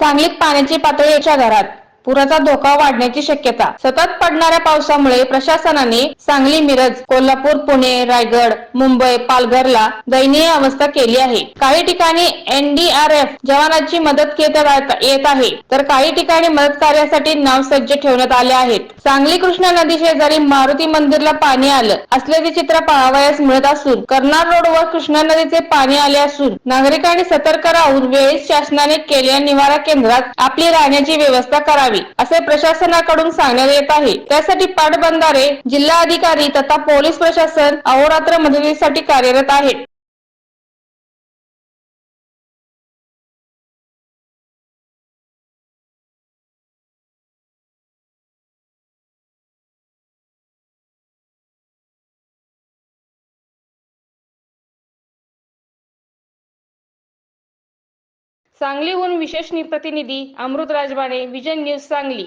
सांगलीत पाण्याची पातळी याच्या घरात पुराचा धोका वाढण्याची शक्यता. सतत पडणाऱ्या पावसामुळे प्रशासनाने सांगली मिरज कोल्हापूर पुणे रायगड मुंबई पालघरला दयनीय अवस्था केली आहे. काही ठिकाणी एनडीआरएफ जवानांची मदत येत आहे. तर काही ठिकाणी मदत कार्यासाठी नाव सज्ज ठेवण्यात आले आहेत. सांगली कृष्णा नदी शेजारी मारुती मंदिरला पाणी आलं. असल्याचे चित्र पाहावयास मिळत असून कर्नाळ रोडवर कृष्णा नदीचे पाणी आले असून नागरिकांनी सतर्क राहून वेळेस शासनाने केलेल्या निवारा केंद्रात आपली राहण्याची व्यवस्था करावी. असे प्रशासनाकडून सांगण्यात येत आहे. त्यासाठी पाटबंधारे जिल्हा अधिकारी तथा पोलीस प्रशासन अहोरात्र मदतीसाठी कार्यरत आहेत. सांगलीहून विशेष प्रतिनिधी अमृत राजबाणे विजन न्यूज सांगली.